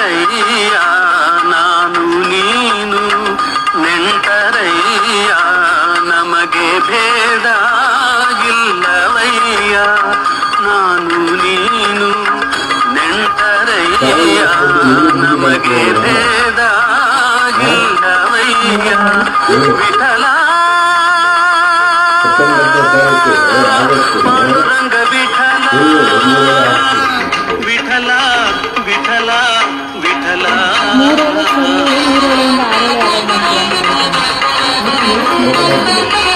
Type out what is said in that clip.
ನೆಂಟರಯ್ಯ ನಾನು ನೀನು ನೆಂಟರಯ್ಯ ನಮಗೆ ಭೇದ ಇಲ್ಲವಯ್ಯ ನಾನು ನೀನು ನೆಂಟರಯ್ಯ ನಮಗೆ ಭೇದ ಇಲ್ಲವಯ್ಯ ವಿಠಲ విఠల విఠల. మూడు వేల